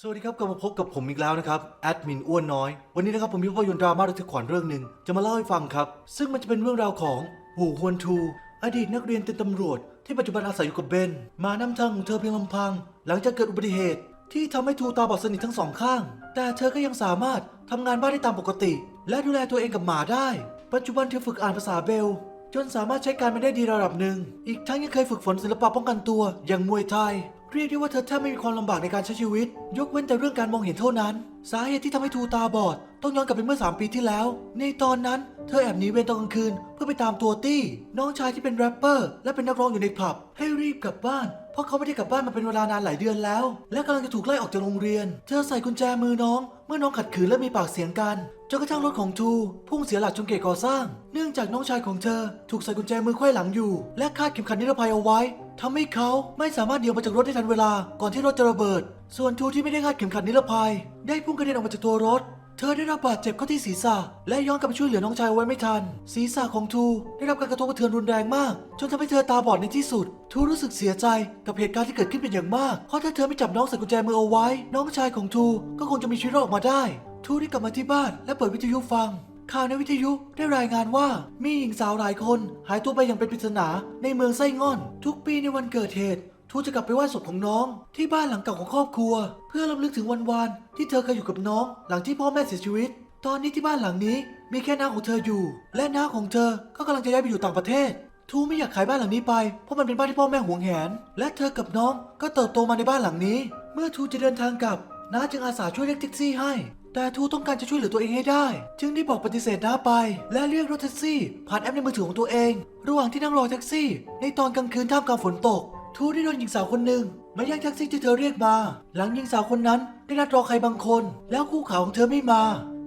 สวัสดีครับกลับมาพบกับผมอีกแล้วนะครับแอดมินอ้วนน้อย วันนี้นะครับผมมีภาพยนตร์ดราม่าระทึกขวัญเรื่องหนึ่งจะมาเล่าให้ฟังครับ ซึ่งมันจะเป็นเรื่องราวของหูฮวนทูอดีตนักเรียนเป็นตำรวจ ที่ปัจจุบันอาศัยอยู่กับเบน มานำทางของเธอเพียงลำพัง หลังจากเกิดอุบัติเหตุ ที่ทำให้ทูตาบอดสนิททั้งสองข้าง แต่เธอก็ยังสามารถทำงานบ้านได้ตามปกติ และดูแลตัวเองกับหมาได้ ปัจจุบันเธอฝึกอ่านภาษาเบล จนสามารถใช้การมันได้ดีระดับหนึ่งอีกทั้งยังเคยฝึกฝนศิลปะป้องกันตัว อย่างมวยไทย เรียกได้ว่าเธอแทบไม่มีความลำบากในการใช้ชีวิต ยกเว้นแต่เรื่องการมองเห็นเท่านั้น สาเหตุที่ทำให้ทูตาบอด ต้องย้อนกลับไปเมื่อ 3 ปีที่แล้ว ในตอนนั้นเธอแอบหนีเวรตอนกลางคืน เพื่อไปตามตัวตี้ น้องชายที่เป็นแรปเปอร์ และเป็นนักร้องอยู่ในผับ ให้รีบกลับบ้าน เพราะเขาไม่ได้กลับบ้านมาเป็นเวลานานหลายเดือนแล้ว และกำลังจะถูกไล่ออกจากโรงเรียน เธอใส่กุญแจมือน้อง เมื่อน้องขัดขืนและมีปากเสียงกันจนกระทั่งรถของทูพุ่งเสียหลักชนเกตก่อสร้าง เนื่องจากน้องชายของเธอ ถูกใส่กุญแจมือไขว้หลังอยู่ และคาดเข็มขัดนิรภัยเอาไว้ ทำให้เขาไม่สามารถเดี่ยวมาจากรถได้ทันเวลาก่อนที่รถจะระเบิด ส่วนทูที่ไม่ได้คาดเข็มขัดนิรภัย ได้พุ่งกระเด็นออกมาจากตัวรถ เธอได้รับบาดเจ็บเข้าที่ศีรษะ และย้อนกลับไปช่วยเหลือน้องชายไว้ไม่ทัน ศีรษะของทูได้รับการกระทบกระเทือนรุนแรงมาก จนทำให้เธอตาบอดในที่สุด ทูรู้สึกเสียใจกับเหตุการณ์ที่เกิดขึ้นเป็นอย่างมาก เพราะถ้าเธอไม่จับน้องใส่กุญแจมือเอาไว้ น้องชายของทูก็คงจะมีชีวิตรอดออกมาได้ ทูได้กลับมาที่บ้านและเปิดวิทยุฟัง ข่าวในวิทยุได้รายงานว่ามีหญิงสาวหลายคนหายตัวไปอย่างเป็นปริศนาในเมืองไส้ง่อน ทุกปีในวันเกิดเหตุทูจะกลับไปไหว้ศพของน้อง ที่บ้านหลังเก่าของครอบครัว เพื่อรำลึกถึงวันวานที่เธอเคยอยู่กับน้อง หลังที่พ่อแม่เสียชีวิต ตอนนี้ที่บ้านหลังนี้มีแค่น้าของเธออยู่ และน้าของเธอก็กำลังจะย้ายไปอยู่ต่างประเทศ ทูไม่อยากขายบ้านหลังนี้ไปเพราะมันเป็นบ้านที่พ่อแม่หวงแหน และเธอกับน้องก็เติบโตมาในบ้านหลังนี้ เมื่อทูจะเดินทางกลับน้าจึงอาสาช่วยเรียกแท็กซี่ให้ แต่ทูต้องการจะช่วยเหลือตัวเองให้ได้ จึงได้บอกปฏิเสธน้าไป และเรียกรถแท็กซี่ ผ่านแอปในมือถือของตัวเอง ระหว่างที่นั่งรอแท็กซี่ ในตอนกลางคืนท่ามกลางฝนตก ทูได้โดนหญิงสาวคนหนึ่งมาแย่งแท็กซี่ที่เธอเรียกมา หลังหญิงสาวคนนั้นได้นัดรอใครบางคน แล้วคู่ขาของเธอไม่มา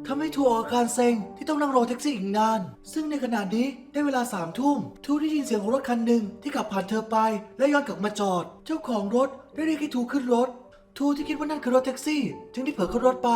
ทำให้ทูออกอาการเซ็งที่ต้องนั่งรอแท็กซี่อีกนาน ซึ่งในขณะนี้ได้เวลาสามทุ่มทูได้ยินเสียงของรถคันหนึ่งที่ขับผ่านเธอไป และย้อนกลับมาจอด เจ้าของรถได้เรียกให้ทูขึ้นรถ ทูที่คิดว่านั่นคือรถแท็กซี่ จึงได้เผลอขึ้นรถไป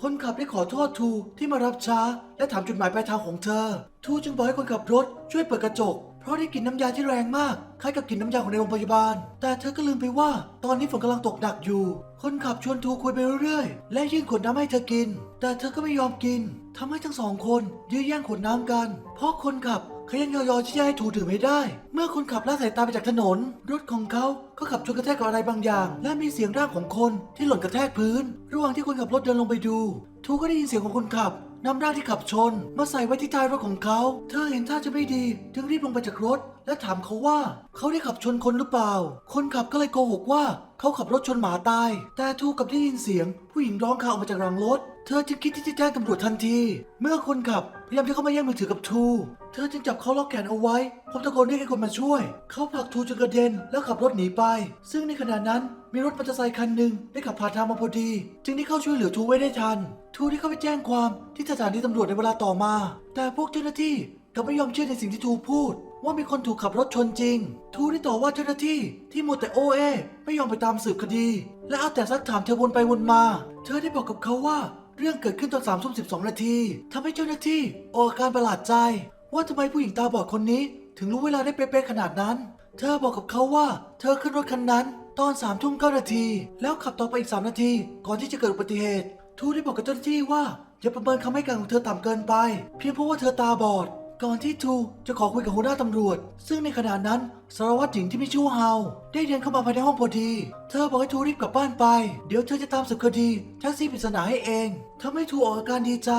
คนขับได้ขอโทษทูที่มารับช้า และถามจุดหมายปลายทางของเธอ ทูจึงบอกให้คนขับรถช่วยเปิดกระจก เพราะได้กลิ่นน้ำยาที่แรงมาก คล้ายกับกลิ่นน้ำยาของในโรงพยาบาล แต่เธอก็ลืมไปว่า ตอนนี้ฝนกำลังตกหนักอยู่ คนขับชวนทูคุยไปเรื่อยๆ และยื่นขวดน้ำให้เธอกิน แต่เธอก็ไม่ยอมกินทำให้ทั้งสองคนยื้อแย่งขวดน้ำกัน เพราะคนขับ เขายังยอยอที่จะให้ถูถือไม่ได้ เมื่อคนขับละสายตาไปจากถนน รถของเขาก็ขับชนกระแทกกับอะไรบางอย่าง และมีเสียงร่างของคนที่หล่นกระแทกพื้น ระหว่างที่คนขับรถเดินลงไปดู ทูก็ได้ยินเสียงของคนขับนำร่างที่ขับชน มาใส่ไว้ที่ท้ายรถของเขา เธอเห็นท่าจะไม่ดี จึงรีบลงไปจากรถ และถามเขาว่าเขาได้ขับชนคนหรือเปล่า คนขับก็เลยโกหกว่าเขาขับรถชนหมาตาย แต่ทูกลับได้ยินเสียง ผู้หญิงร้องครางออกมาจากหลังรถ เธอจึงคิดที่จะแจ้งตำรวจทันที เมื่อคนขับพยายามจะเข้ามาแย่งมือถือกับทู เธอจึงจับเขาล็อกแขนเอาไว้พร้อมตะโกนเรียกให้คนมาช่วย เขาผลักทูจนกระเด็นแล้วขับรถหนีไป ซึ่งในขณะนั้นมีรถมอเตอร์ไซค์คันหนึ่งได้ขับผ่านทางมาพอดี จึงได้เข้าช่วยเหลือทูไว้ได้ทัน ทูได้เข้าไปแจ้งความที่สถานีตำรวจในเวลาต่อมา แต่พวกเจ้าหน้าที่กลับไม่ยอมเชื่อในสิ่งที่ทูพูด ว่ามีคนถูกขับรถชนจริง ทูได้ต่อว่าเจ้าหน้าที่ที่มัวแต่โอเอไม่ยอมไปตามสืบคดี และเอาแต่ซักถามเธอวนไปวนมา เธอได้บอกกับเขาว่าเรื่องเกิดขึ้นตอนสามทุ่มสิบสองนาทีทำให้เจ้าหน้าที่ออกอาการประหลาดใจ ว่าทำไมผู้หญิงตาบอดคนนี้ ถึงรู้เวลาได้เป๊ะๆขนาดนั้น เธอบอกกับเขาว่า เธอขึ้นรถคันนั้น ตอนสามทุ่มเก้านาที แล้วขับต่อไปอีกสามนาที ก่อนที่จะเกิดอุบัติเหตุ ทูได้บอกกับเจ้าหน้าที่ว่าอย่าประเมินคำให้การของเธอต่ำเกินไป เพียงเพราะว่าเธอตาบอด ก่อนที่ทูจะขอคุยกับหัวหน้าตำรวจ ซึ่งในขณะนั้นสารวัตรหญิงที่ไม่ชื่อเฮาได้เดินเข้ามาภายในห้องพอดี เธอบอกให้ทูรีบกลับบ้านไป เดี๋ยวเธอจะตามสืบคดีแท็กซี่ปริศนาให้เองทำให้ทูออกอาการดีใจ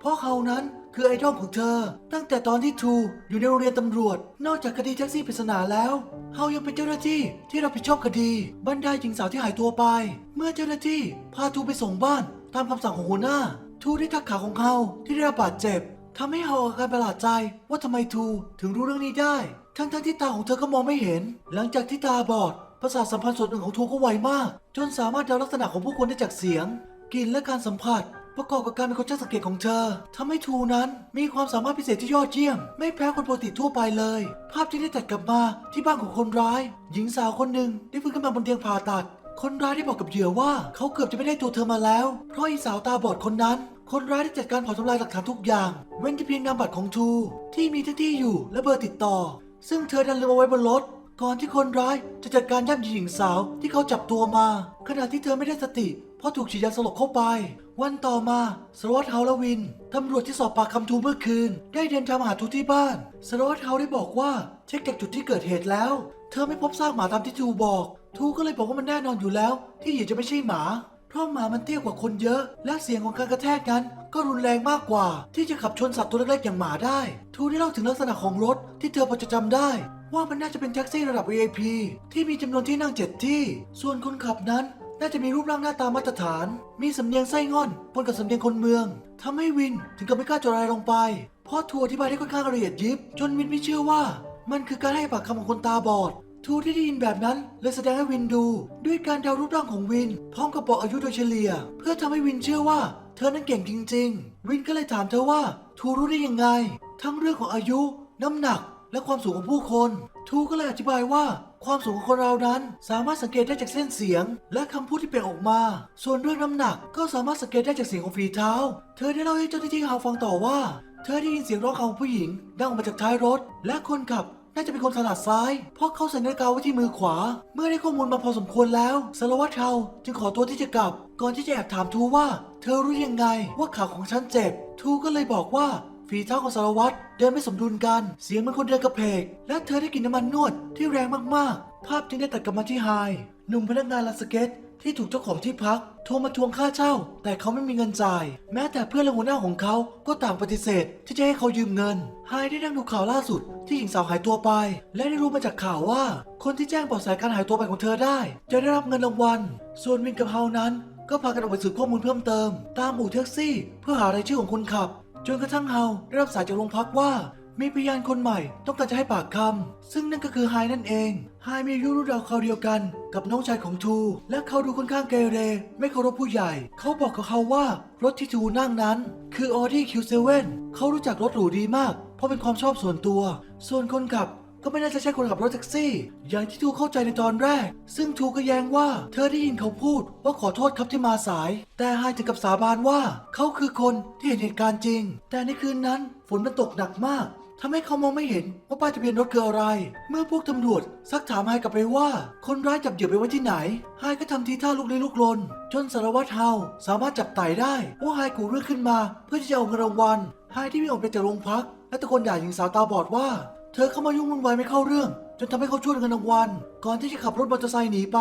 เพราะเฮานั้นคือไอดอลของเธอ ตั้งแต่ตอนที่ทูอยู่ในโรงเรียนตำรวจ นอกจากคดีแท็กซี่ปริศนาแล้วเฮายังเป็นเจ้าหน้าที่ที่รับผิดชอบคดีบรรดาหญิงสาวที่หายตัวไป เมื่อเจ้าหน้าที่พาทูไปส่งบ้านตามคำสั่งของหัวหน้า ทูได้ทักขาของเฮาที่ได้รับบาดเจ็บ ทำให้เฮาอาการประหลาดใจว่าทำไมทูถึงรู้เรื่องนี้ได้ ทั้งๆที่ตาของเธอก็มองไม่เห็น หลังจากที่ตาบอดประสาทสัมพันธ์ส่วนหนึ่งของทูก็ไวมาก จนสามารถเดาลักษณะของผู้คนได้จากเสียงกลิ่นและการสัมผัส ประกอบกับการเป็นคนช่างสังเกตของเธอทำให้ทูนั้นมีความสามารถพิเศษที่ยอดเยี่ยม ไม่แพ้คนปกติทั่วไปเลย ภาพที่ได้ตัดกลับมาที่บ้านของคนร้าย หญิงสาวคนหนึ่งได้ฟื้นขึ้นมาบนเตียงผ่าตัด คนร้ายได้บอกกับเหยื่อว่า เขาเกือบจะไม่ได้ตัวเธอมาแล้ว เพราะอีสาวตาบอดคนนั้น คนร้ายได้จัดการเผาทำลายหลักฐานทุกอย่าง เว้นแต่เพียงนามบัตรของทูที่มีทั้งที่อยู่และเบอร์ติดต่อ ซึ่งเธอดันลืมเอาไว้บนรถก่อนที่คนร้ายจะจัดการย่ำยีหญิงสาวที่เขาจับตัวมา ขณะที่เธอไม่ได้สติ เพราะถูกฉีดยาสลบเข้าไป วันต่อมาสารวัตรเฮาและวินตำรวจที่สอบปากคำทูเมื่อคืน ได้เดินทางมาหาทูที่บ้านสารวัตรเฮาได้บอกว่าเช็คจากจุดที่เกิดเหตุแล้ว เธอไม่พบซากหมาตามที่ทูบอกทูก็เลยบอกว่ามันแน่นอนอยู่แล้ว ที่เหยียดจะไม่ใช่หมา เพราะหมามันเตี้ยกว่าคนเยอะ และเสียงของการกระแทกนั้น ก็รุนแรงมากกว่า ที่จะขับชนสัตว์ตัวเล็กๆอย่างหมาได้ ทูได้เล่าถึงลักษณะของรถที่เธอพอจะจำได้ ว่ามันน่าจะเป็นแท็กซี่ระดับ VIP ที่มีจำนวนที่นั่งเจ็ดที่ ส่วนคนขับนั้นน่าจะมีรูปร่างหน้าตามาตรฐาน มีสำเนียงไส้งอนปนกับสำเนียงคนเมืองทำให้วินถึงกับไม่กล้าจดอะไรลงไป เพราะทัวร์อธิบายได้ค่อนข้างละเอียดยิบ จนวินไม่เชื่อว่า มันคือการให้ปากคำของคนตาบอด ทูที่ได้ยินแบบนั้นเลยแสดงให้วินดู ด้วยการเดารูปร่างของวิน พร้อมกับบอกอายุโดยเฉลี่ย เพื่อทำให้วินเชื่อว่า เธอนั้นเก่งจริง ๆ วินก็เลยถามเธอว่า ทูรู้ได้ยังไง ทั้งเรื่องของอายุ น้ำหนัก และความสูงของผู้คน ทูก็เลยอธิบายว่าความสูงของคนเรานั้น สามารถสังเกตได้จากเส้นเสียง และคำพูดที่เปล่งออกมา ส่วนเรื่องน้ำหนักก็สามารถสังเกตได้จากเสียงของฝีเท้า เธอได้เล่าให้เจ้าหน้าที่ฮาวฟังต่อว่า เธอได้ยินเสียงร้องของผู้หญิง ดังออกมาจากท้ายรถ และคนขับ น่าจะเป็นคนถนัดซ้าย เพราะเขาใส่นาฬิกาไว้ที่มือขวา เมื่อได้ข้อมูลมาพอสมควรแล้วสารวัตรเทาจึงขอตัวที่จะกลับ ก่อนที่จะแอบถามทูว่า เธอรู้ยังไงว่าขาของฉันเจ็บ ทูก็เลยบอกว่าฝีเท้าของสารวัตรเดินไม่สมดุลกัน เสียงเหมันคนเดินกระเพก และเธอได้กลินน้ำมันนวดที่แรงมากๆ ภาพจึงได้ตัดกลับมาที่ไฮหนุ่มพนักงานลานสเก็ต ที่ถูกเจ้าของที่พักโทรมาทวงค่าเช่า แต่เขาไม่มีเงินจ่าย แม้แต่เพื่อนและหัวหน้าของเขาก็ต่างปฏิเสธ ที่จะให้เขายืมเงินไฮได้นั่งดูข่าวล่าสุด ที่หญิงสาวหายตัวไป และได้รู้มาจากข่าวว่า คนที่แจ้งเบาะแสการหายตัวไปของเธอได้ จะได้รับเงินรางวัลส่วนวินกับเฮานั้น ก็พากันออกไปสืบข้อมูลเพิ่มเติม ตามอู่แท็กซี่ เพื่อหารายชื่อของคนขับ จนกระทั่งเฮาได้รับสายจากโรงพักว่า มีพยานคนใหม่ต้องการจะให้ปากคำซึ่งนั่นก็คือไฮนั่นเองไฮมีอายุรุ่นราวคราวเดียวกันกับน้องชายของทู และเขาดูค่อนข้างเกเร ไม่เคารพผู้ใหญ่ เขาบอกกับเขาว่ารถที่ทูนั่งนั้น คือ Audi Q7 เขารู้จักรถหรูดีมาก เพราะเป็นความชอบส่วนตัว ส่วนคนขับก็ไม่น่าจะใช่คนขับรถแท็กซี่ อย่างที่ทูเข้าใจในตอนแรก ซึ่งทูก็แย้งว่า เธอได้ยินเขาพูดว่าขอโทษครับที่มาสาย แต่ไฮถึงกับสาบานว่า เขาคือคนที่เห็นเหตุการณ์จริง แต่ในคืนนั้นฝนมันตกหนักมาก ทำให้เขามองไม่เห็นว่าป้ายทะเบียนรถคืออะไร เมื่อพวกตำรวจซักถามไฮกลับไปว่า คนร้ายจับเหยื่อไปไว้ที่ไหนไฮก็ทำทีท่าลุกลี้ลุกลน จนสารวัตรเฮาสามารถจับไต่ได้ว่าไฮกูเรื่องขึ้นมาเพื่อที่จะเอาเงินรางวัลไฮที่วิ่งออกไปจากโรงพัก และตะโกนด่าหญิงสาวตาบอดว่า เธอเข้ามายุ่งวุ่นวายไม่เข้าเรื่อง จนทำให้เขาช่วยเงินรางวัลก่อนที่จะขับรถมอเตอร์ไซค์หนีไป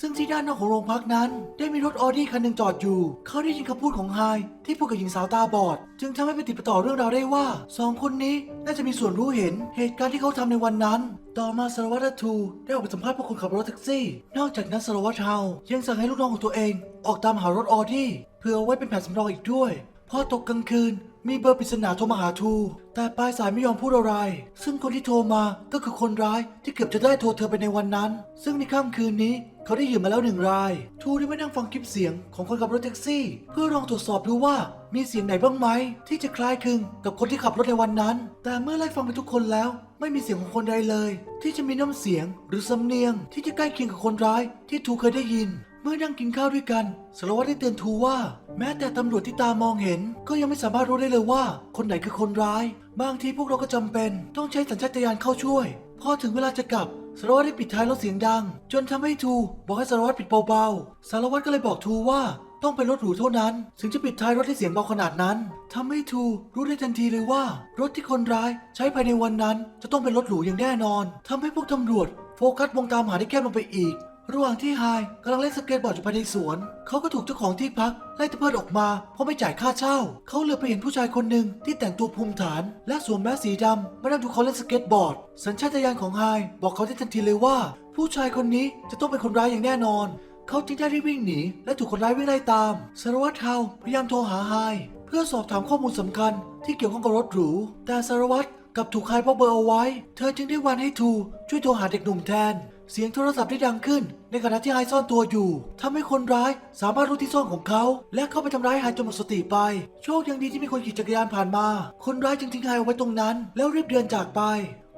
ซึ่งที่ด้านนอกของโรงพักนั้น ได้มีรถออดี้คันหนึ่งจอดอยู่ เขาได้ยินคำพูดของไฮที่พูดกับหญิงสาวตาบอด จึงทำให้ไปติดต่อเรื่องราวได้ว่าสองคนนี้น่าจะมีส่วนรู้เห็นเหตุการณ์ที่เขาทำในวันนั้น ต่อมาสารวัตรทูได้ออกไปสัมภาษณ์พวกคนขับรถแท็กซี่ นอกจากนั้นสารวัตรเฮายังสั่งให้ลูกน้องของตัวเอง ออกตามหารถออดี้เพื่อไว้เป็นแผนสำรองอีกด้วยพอตกกลางคืน มีเบอร์ปริศนาโทรมาหาทู แต่ปลายสายไม่ยอมพูดอะไร ซึ่งคนที่โทรมาก็คือคนร้ายที่เกือบจะได้โทรเธอไปในวันนั้น ซึ่งในค่ำคืนนี้เขาได้ยื่อมาแล้วหนึ่งราย ทูได้มานั่งฟังคลิปเสียงของคนขับรถแท็กซี่ เพื่อลองตรวจสอบดูว่ามีเสียงไหนบ้างไหม ที่จะคล้ายคลึงกับคนที่ขับรถในวันนั้น แต่เมื่อไล่ฟังไปทุกคนแล้ว ไม่มีเสียงของคนใดเลย ที่จะมีน้ำเสียงหรือสำเนียงที่จะใกล้เคียงกับคนร้ายที่ทูเคยได้ยิน เมื่อนั่งกินข้าวด้วยกันสารวัตรได้เตือนทูว่า แม้แต่ตำรวจที่ตามองเห็น ก็ยังไม่สามารถรู้ได้เลยว่า คนไหนคือคนร้าย บางทีพวกเราก็จำเป็นต้องใช้สัญชาตญาณเข้าช่วย พอถึงเวลาจะกลับสารวัตรได้ปิดท้ายรถเสียงดัง จนทำให้ทูบอกให้สารวัตรปิดเบาๆ สารวัตรก็เลยบอกทูว่าต้องเป็นรถหรูเท่านั้น ถึงจะปิดท้ายรถให้เสียงเบาขนาดนั้นทำให้ทูรู้ได้ทันทีเลยว่า รถที่คนร้ายใช้ภายในวันนั้น จะต้องเป็นรถหรูอย่างแน่นอนทำให้พวกตำรวจโฟกัสวงตามหาได้แคบลงไปอีก ระหว่างที่ไฮกำลังเล่นสเก็ตบอร์ดอยู่ภายในสวน เขาก็ถูกเจ้าของที่พักไล่ตะเพิดออกมา เพราะไม่จ่ายค่าเช่า เขาเหลยไปเห็นผู้ชายคนหนึ่งที่แต่งตัวภูมิฐาน และสวมแมสสีดำมานั่งดูเขาเล่นสเก็ตบอร์ด สัญชาตญาณของไฮบอกเขาได้ทันทีเลยว่า ผู้ชายคนนี้จะต้องเป็นคนร้ายอย่างแน่นอน เขาจึงได้รีบวิ่งหนีและถูกคนร้ายวิ่งไล่ตามสารวัตรเทาพยายามโทรหาไฮเพื่อสอบถามข้อมูลสำคัญที่เกี่ยวข้องกับรถหรู แต่สารวัตรกลับถูกไฮบล็อกเบอร์เอาไว้ เธอจึงได้วันให้ทูช่วยโทรหาเด็กหนุ่มแทน เสียงโทรศัพท์ได้ดังขึ้น ในขณะที่ไฮซ่อนตัวอยู่ทำให้คนร้ายสามารถรู้ที่ซ่อนของเขา และเข้าไปทำร้ายไฮจนหมดสติไป โชคยังดีที่มีคนขี่จักรยานผ่านมา คนร้ายจึงทิ้งไฮเอาไว้ตรงนั้น แล้วรีบเดินจากไป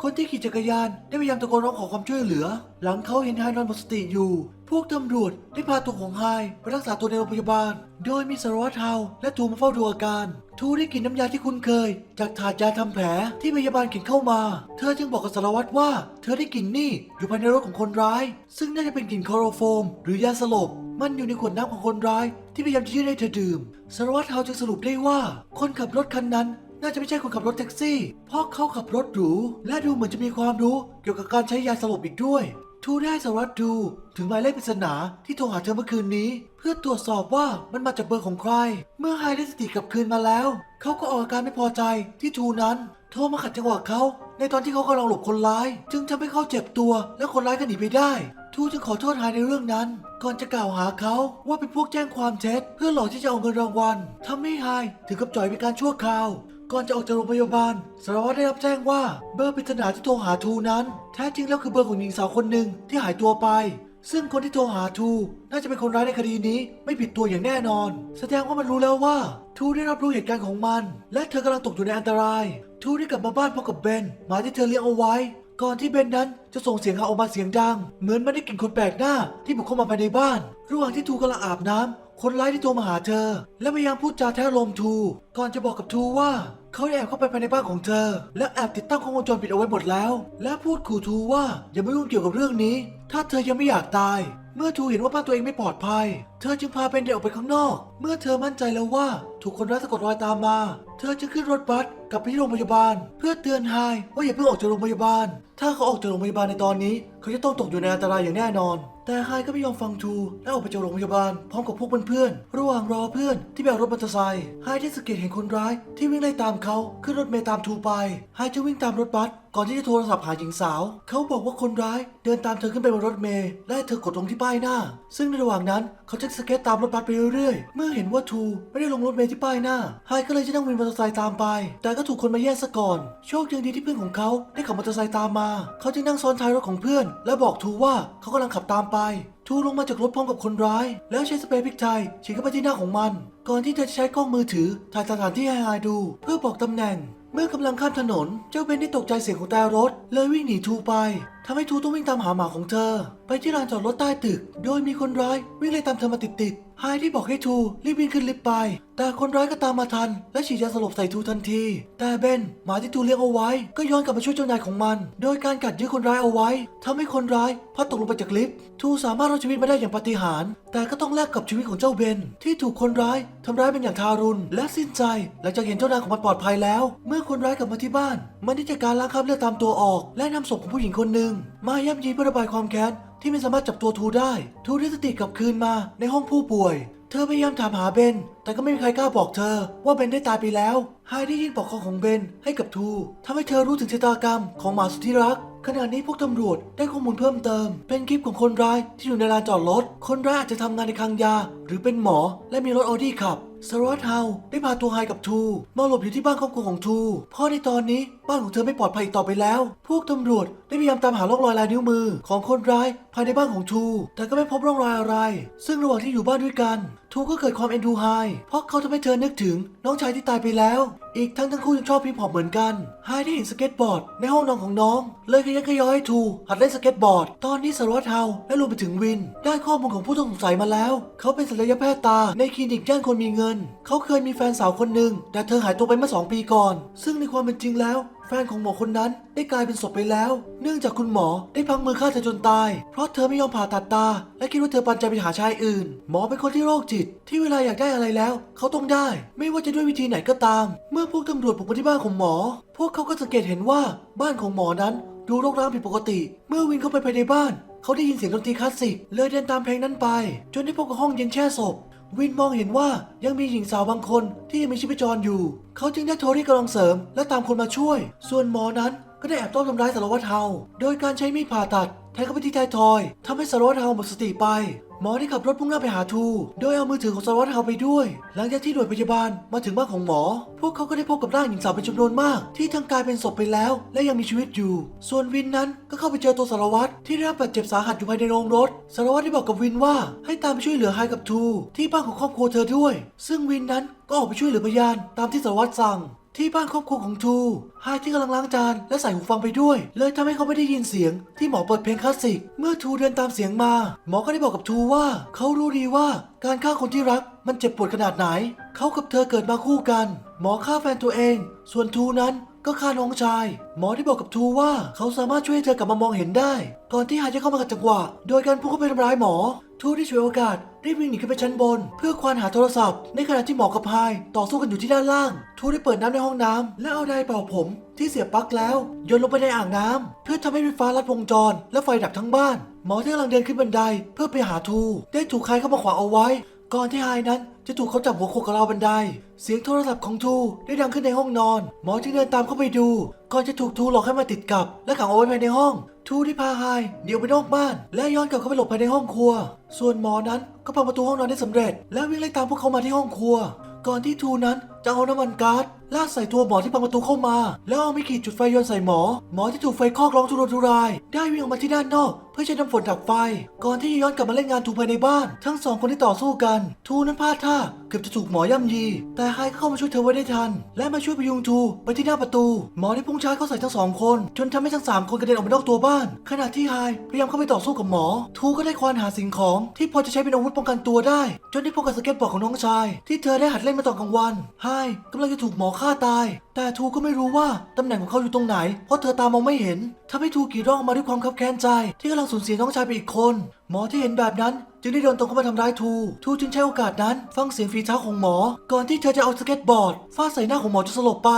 คนที่ขี่จักรยานได้พยายามตะโกนร้องขอความช่วยเหลือ หลังเขาเห็นไฮนอนหมดสติอยู่ พวกตำรวจได้พาตัวของไฮไปรักษาตัวในโรงพยาบาล โดยมีสารวัตรเฮาและทูมาเฝ้าดูอาการ ทูได้กลิ่นน้ำยาที่คุ้นเคย จากถาดยาทำแผลที่พยาบาลเข็นเข้ามา เธอจึงบอกกับสารวัตรว่า เธอได้กลิ่นนี่อยู่ภายในรถของคนร้าย ซึ่งน่าจะเป็นกลิ่นคลอโรโฟม หรือยาสลบ มันอยู่ในขวดน้ำของคนร้าย ที่พยายามจะยื่นให้เธอดื่ม สารวัตรเฮาจึงสรุปได้ว่า คนขับรถคันนั้นน่าจะไม่ใช่คนขับรถแท็กซี่ เพราะเขาขับรถหรู และดูเหมือนจะมีความรู้เกี่ยวกับการใช้ยาสลบอีกด้วย ทูได้สารวัตรดูถึงหมายเลขปริศนาที่โทรหาเธอเมื่อคืนนี้ เพื่อตรวจสอบว่ามันมาจากเบอร์ของใคร เมื่อไฮได้สติกลับคืนมาแล้ว เขาก็ออกอาการไม่พอใจที่ทูนั้น โทรมาขัดจังหวะเขาในตอนที่เขากำลังหลบคนร้าย จึงทำให้เขาเจ็บตัวและคนร้ายก็หนีไปได้ทูจึงขอโทษไฮในเรื่องนั้น ก่อนจะกล่าวหาเขาว่าเป็นพวกแจ้งความเท็จ เพื่อหลอกที่จะเอาเงินรางวัลทำให้ไฮถึงกับจ่อยเป็นการชั่วคราว ก่อนจะออกจากโรงพยาบาลสารวัตรได้รับแจ้งว่าเบอร์ปริศนาที่โทรหาทูนั้น แท้จริงแล้วคือเบอร์ของหญิงสาวคนหนึ่งที่หายตัวไป ซึ่งคนที่โทรหาทูน่าจะเป็นคนร้ายในคดีนี้ไม่ผิดตัวอย่างแน่นอน แสดงว่ามันรู้แล้วว่า ทูได้รับรู้เหตุการณ์ของมัน และเธอกำลังตกอยู่ในอันตราย ทูได้กลับมาบ้านพร้อมกับเบนหมาที่เธอเลี้ยงเอาไว้ ก่อนที่เบนนั้นจะส่งเสียงเห่าออกมาเสียงดัง เหมือนมันได้กลิ่นคนแปลกหน้าที่บุกเข้ามาภายในบ้าน ระหว่างที่ทูกำลังอาบน้ำ คนร้ายที่โทรมาหาเธอ และพยายามพูดจาแท้ลมทู ก่อนจะบอกกับทูว่าเขาได้แอบเข้าไปภายในบ้านของเธอ และแอบติดตั้งกล้องวงจรปิดเอาไว้หมดแล้ว และพูดขู่ทูว่าอย่ามายุ่งเกี่ยวกับเรื่องนี้ ถ้าเธอยังไม่อยากตาย เมื่อทูเห็นว่าบ้านตัวเองไม่ปลอดภัย เธอจึงพาเบนเดนออกไปข้างนอก เมื่อเธอมั่นใจแล้วว่า ถูกคนร้ายสะกดรอยตามมา เธอจึงขึ้นรถบัสกลับไปที่โรงพยาบาล เพื่อเตือนไฮว่าอย่าเพิ่งออกจากโรงพยาบาล ถ้าเขาออกจากโรงพยาบาลในตอนนี้ เขาจะต้องตกอยู่ในอันตรายอย่างแน่นอน แต่ไฮก็ไม่ยอมฟังทูและออกไปจากโรงพยาบาลพร้อมกับพวกเพื่อนๆระหว่างรอเพื่อนที่ไปเอารถมอเตอร์ไซค์ไฮได้สังเกตเห็นคนร้ายที่วิ่งไล่ตามเขาขึ้นรถเมล์ตามทูไปไฮจะวิ่งตามรถบัสก่อนที่จะโทรศัพท์หาหญิงสาว เขาบอกว่าคนร้ายเดินตามเธอขึ้นไปบนรถเมล์และเธอกดลงที่ป้ายหน้า ซึ่งในระหว่างนั้นเขาจะสเก็ตตามรถบัสไปเรื่อยๆ เมื่อเห็นว่าทูไม่ได้ลงรถเมล์ที่ป้ายหน้าไฮก็เลยจะนั่งวินมอเตอร์ไซค์ตามไป แต่ก็ถูกคนมาแย่งซะก่อน โชคยังดีที่เพื่อนของเขาได้ขับมอเตอร์ไซค์ตามมา เขาจึงนั่งซ้อนท้ายรถของเพื่อน และบอกทูว่าเขากำลังขับตามไปทูลงมาจากรถพร้อมกับคนร้าย แล้วใช้สเปรย์พริกไทยฉีดเข้าไปที่หน้าของมัน ก่อนที่เธอจะใช้กล้องมือถือถ่ายสถานที่ให้ไฮดู เพื่อบอกตำแหน่ง เมื่อกำลังข้ามถนน เจ้าเบนได้ตกใจเสียงของแต่รถ เลยวิ่งหนีทูไปทำให้ทูต้องวิ่งตามหาหมาของเธอ ไปที่ลานจอดรถใต้ตึก โดยมีคนร้ายวิ่งไล่ตามเธอมาติดๆ ไฮที่บอกให้ทูรีบวิ่งขึ้นลิฟต์ไป แต่คนร้ายก็ตามมาทัน และฉีดยาสลบใส่ทูทันที แต่เบนหมาที่ทูเลี้ยงเอาไว้ ก็ย้อนกลับมาช่วยเจ้านายของมัน โดยการกัดยื้อคนร้ายเอาไว้ทำให้คนร้ายพลัดตกลงไปจากลิฟต์ทูสามารถรอดชีวิตมาได้อย่างปาฏิหาริย์แต่ก็ต้องแลกกับชีวิตของเจ้าเบน ที่ถูกคนร้ายทำร้ายเป็นอย่างทารุณ และสิ้นใจ หลังจากเห็นเจ้านายของมันปลอดภัยแล้ว เมื่อคนร้ายกลับมาที่บ้าน มันได้จัดการล้างคราบเลือดตามตัวออก และนำศพของผู้หญิงคนหนึ่งมาย่ำยีเพื่อระบายความแค้น ที่ไม่สามารถจับตัวทูได้ ทูได้สติกลับคืนมาในห้องผู้ป่วย เธอพยายามถามหาเบน แต่ก็ไม่มีใครกล้าบอกเธอ ว่าเบนได้ตายไปแล้วไฮได้ยื่นปลอกคอของเบนให้กับทูทำให้เธอรู้ถึงชะตากรรมของหมาสุดที่รักขณะนี้พวกตำรวจได้ข้อมูลเพิ่มเติม เป็นคลิปของคนร้ายที่อยู่ในลานจอดรถ คนร้ายอาจจะทำงานในคลังยา หรือเป็นหมอและมีรถออดี้ขับ สารวัตรเฮาได้พาตัวไฮกับทูมาหลบอยู่ที่บ้านครอบครัวของทูเพราะในตอนนี้บ้านของเธอไม่ปลอดภัยอีกต่อไปแล้ว พวกตำรวจได้พยายามตามหาร่องรอยลายนิ้วมือของคนร้ายภายในบ้านของทู แต่ก็ไม่พบร่องรอยอะไร ซึ่งระหว่างที่อยู่บ้านด้วยกัน ทูก็เกิดความเอ็นดูไฮเพราะเขาทำให้เธอนึกถึงน้องชายที่ตายไปแล้ว อีกทั้งทั้งคู่ยังชอบพิมพ์หอบเหมือนกันไฮได้เห็นสเก็ตบอร์ดในห้องนอนของน้อง เลยขยันขยอยให้ทูหัดเล่นสเก็ตบอร์ด ตอนนี้สารวัตรเฮาและรวมไปถึงวิน ได้ข้อมูลของผู้ต้องสงสัยมาแล้ว เขาเป็นศัลยแพทย์ตาในคลินิกย่านคนมีเงินเขาเคยมีแฟนสาวคนหนึ่งแต่เธอหายตัวไปเมื่อสองปีก่อน ซึ่งในความเป็นจริงแล้ว แฟนของหมอคนนั้นได้กลายเป็นศพไปแล้ว เนื่องจากคุณหมอได้พังมือฆ่าเธอจนตาย เพราะเธอไม่ยอมผ่าตัดตา และคิดว่าเธอปันใจไปหาชายอื่น หมอเป็นคนที่โรคจิต ที่เวลาอยากได้อะไรแล้ว เขาต้องได้ ไม่ว่าจะด้วยวิธีไหนก็ตาม เมื่อพวกตำรวจบุกมาที่บ้านของหมอ พวกเขาก็สังเกตเห็นว่าบ้านของหมอนั้นดูรกร้างผิดปกติ เมื่อวินเข้าไปภายในบ้าน เขาได้ยินเสียงดนตรีคลาสสิก เลยเดินตามเพลงนั้นไป จนได้พบกับห้องเย็นแช่ศพ วินมองเห็นว่ายังมีหญิงสาวบางคนที่ยังมีชีพจรอยู่ เขาจึงได้โทรเรียกกำลังเสริม และตามคนมาช่วย ส่วนหมอนั้นก็ได้แอบต้มทำร้ายสารวัตรเฮาโดยการใช้มีดผ่าตัดแทงเข้าไปที่ท้ายทอยทำให้สารวัตรเฮาหมดสติไป หมอได้ขับรถพุ่งหน้าไปหาทู โดยเอามือถือของสารวัตรเฮาไปด้วย หลังจากที่หน่วยพยาบาลมาถึงบ้านของหมอ พวกเขาก็ได้พบกับร่างหญิงสาวเป็นจำนวนมาก ที่ทั้งกลายเป็นศพไปแล้ว และยังมีชีวิตอยู่ ส่วนวินนั้นก็เข้าไปเจอตัวสารวัตรที่ได้รับบาดเจ็บสาหัสอยู่ภายในโรงรถ สารวัตรได้บอกกับวินว่าให้ตามไปช่วยเหลือไฮกับทู ที่บ้านของครอบครัวเธอด้วย ซึ่งวินนั้นก็ออกไปช่วยเหลือพยานตามที่สารวัตรสั่ง ที่บ้านครอบครัวของทูไฮที่กำลังล้างจานและใส่หูฟังไปด้วย เลยทำให้เขาไม่ได้ยินเสียง ที่หมอเปิดเพลงคลาสสิก เมื่อทูเดินตามเสียงมา หมอก็ได้บอกกับทูว่า เขารู้ดีว่าการฆ่าคนที่รักมันเจ็บปวดขนาดไหน เขากับเธอเกิดมาคู่กัน หมอฆ่าแฟนตัวเอง ส่วนทูนั้นก็ฆ่าน้องชาย หมอที่บอกกับทูว่าเขาสามารถช่วยให้เธอกลับมามองเห็นได้ ก่อนที่หายจะเข้ามาขัดจังหวะ โดยการพุ่งเข้าไปทำร้ายหมอ ทูได้ฉวยโอกาสรีบวิ่งหนีขึ้นไปชั้นบน เพื่อควานหาโทรศัพท์ ในขณะที่หมอกับพายต่อสู้กันอยู่ที่ด้านล่าง ทูได้เปิดน้ำในห้องน้ำและเอาไดร์เป่าผม ที่เสียบปลั๊กแล้วโยนลงไปในอ่างน้ำเพื่อทำให้ไฟฟ้าลัดวงจร และไฟดับทั้งบ้าน หมอที่กำลังเดินขึ้นบันได เพื่อไปหาทู ได้ถูกใครเข้ามาขวางเอาไว้ ก่อนที่ไฮนั้นจะถูกเขาจับหัวโขกกับราวบันได เสียงโทรศัพท์ของทูได้ดังขึ้นในห้องนอน หมอจึงเดินตามเข้าไปดู ก่อนจะถูกทูหลอกให้มาติดกับ และขังเอาไว้ภายในห้อง ทูได้พาไฮเดี่ยวไปนอกบ้าน และย้อนกลับเข้าไปหลบภายในห้องครัว ส่วนหมอนั้นก็พังประตูห้องนอนได้สำเร็จ และวิ่งไล่ตามพวกเขามาที่ห้องครัว ก่อนที่ทูนั้นจะเอาน้ำมันก๊าซ ลาดใส่ตัวหมอที่พังประตูเข้ามา แล้วเอาไม่ขีดจุดไฟโยนใส่หมอ หมอที่ถูกไฟคลอกร้องทุรนทุราย ได้วิ่งออกมาที่ด้านนอก เพื่อใช้น้ำฝนดับไฟ ก่อนที่จะย้อนกลับมาเล่นงานทูภายในบ้าน ทั้งสองคนที่ต่อสู้กัน ทูนั้นพลาดท่าเกือบจะถูกหมอย่ำยี แต่ไฮก็เข้ามาช่วยเธอไว้ได้ทัน และมาช่วยพยุงทูไปที่หน้าประตู หมอได้พุ่งชาร์จเข้าใส่ทั้งสองคน จนทำให้ทั้งสามคนกระเด็นออกมานอกตัวบ้าน ขณะที่ไฮพยายามเข้าไปต่อสู้กับหมอ ทูก็ได้ควานหาสิ่งของ ที่พอจะใช้เป็นอาวุธป้องกันตัวได้ จนได้พบกับสเก็ตบอร์ดของน้องชาย ที่เธอได้หัดเล่นมาตอนกลางวันไฮกำลังจะถูกหมอฆ่าตาย แต่ทูก็ไม่รู้ว่าตำแหน่งของเขาอยู่ตรงไหน เพราะเธอตามองไม่เห็นทำให้ทูกรีดร้องออกมาด้วยความคับแค้นใจ ที่กำลังสูญเสียน้องชายไปอีกคน หมอที่เห็นแบบนั้น จึงได้เดินตรงเข้ามาทำร้ายทู ทูจึงใช้โอกาสนั้น ฟังเสียงฝีเท้าของหมอ ก่อนที่เธอจะเอาสเก็ตบอร์ดฟาดใส่หน้าของหมอจนสลบไป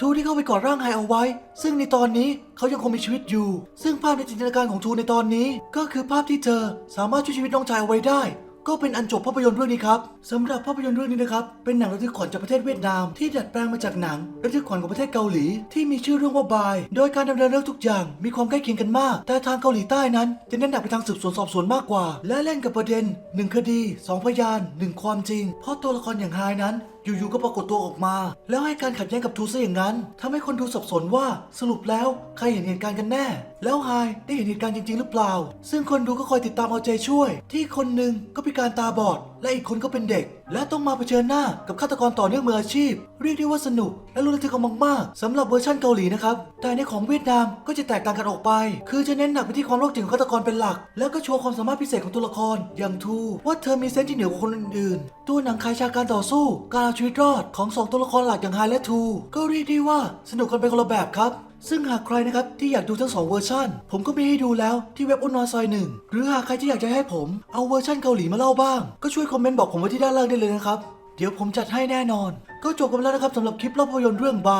ทูที่เข้าไปกอดร่างไฮเอาไว้ ซึ่งในตอนนี้เขายังคงมีชีวิตอยู่ ซึ่งภาพในจินตนาการของทูในตอนนี้ ก็คือภาพที่เธอสามารถช่วยชีวิตน้องชายเอาไว้ได้ ก็เป็นอันจบภาพยนตร์เรื่องนี้ครับสำหรับภาพยนตร์เรื่องนี้นะครับ เป็นหนังระทึกขวัญจากประเทศเวียดนาม ที่ดัดแปลงมาจากหนังระทึกขวัญของประเทศเกาหลี ที่มีชื่อเรื่องว่าบาย โดยการดำเนินเรื่องทุกอย่างมีความใกล้เคียงกันมาก แต่ทางเกาหลีใต้นั้น จะเน้นหนักไปทางสืบสวนสอบสวนมากกว่า และเล่นกับประเด็นหนึ่งคดีสองพยานหนึ่งความจริง เพราะตัวละครอย่างไฮนั้นอยู่ๆก็ปรากฏตัวออกมา แล้วให้การขัดแย้งกับทูซะอย่างนั้นทำให้คนดูสับสนว่าสรุปแล้วใครเห็นเหตุการณ์กันแน่ แล้วไฮได้เห็นเหตุการณ์จริง ๆ หรือเปล่า ซึ่งคนดูก็คอยติดตามเอาใจช่วย ที่คนหนึ่งก็พิการตาบอด และอีกคนก็เป็นเด็ก และต้องมาเผชิญหน้ากับฆาตกรต่อเนื่องมืออาชีพ เรียกได้ว่าสนุก และลุ้นระทึกกันมากๆสำหรับเวอร์ชันเกาหลีนะครับแต่ในของเวียดนามก็จะแตกต่างกันออกไป คือจะเน้นหนักไปที่ความโรคจิตของฆาตกรเป็นหลัก แล้วก็โชว์ความสามารถพิเศษของตัวละครอย่างทูว่าเธอมีเซนส์ที่เหนือกว่าคนอื่นๆตัวหนังคายชาการต่อสู้การเอาชีวิตรอดของสองตัวละครหลักอย่างไฮและทูก็เรียกได้ว่าสนุกกันไปคนละแบบครับ ซึ่งหากใครนะครับที่อยากดูทั้งสองเวอร์ชันผมก็มีให้ดูแล้วที่เว็บอุ่นนอซอยหนึ่งหรือหากใครที่อยากจะให้ผมเอาเวอร์ชันเกาหลีมาเล่าบ้าง ก็ช่วยคอมเมนต์บอกผมไว้ที่ด้านล่างได้เลยนะครับ เดี๋ยวผมจัดให้แน่นอน ก็จบกันแล้วนะครับสำหรับคลิปเล่าภาพยนตร์เรื่องบา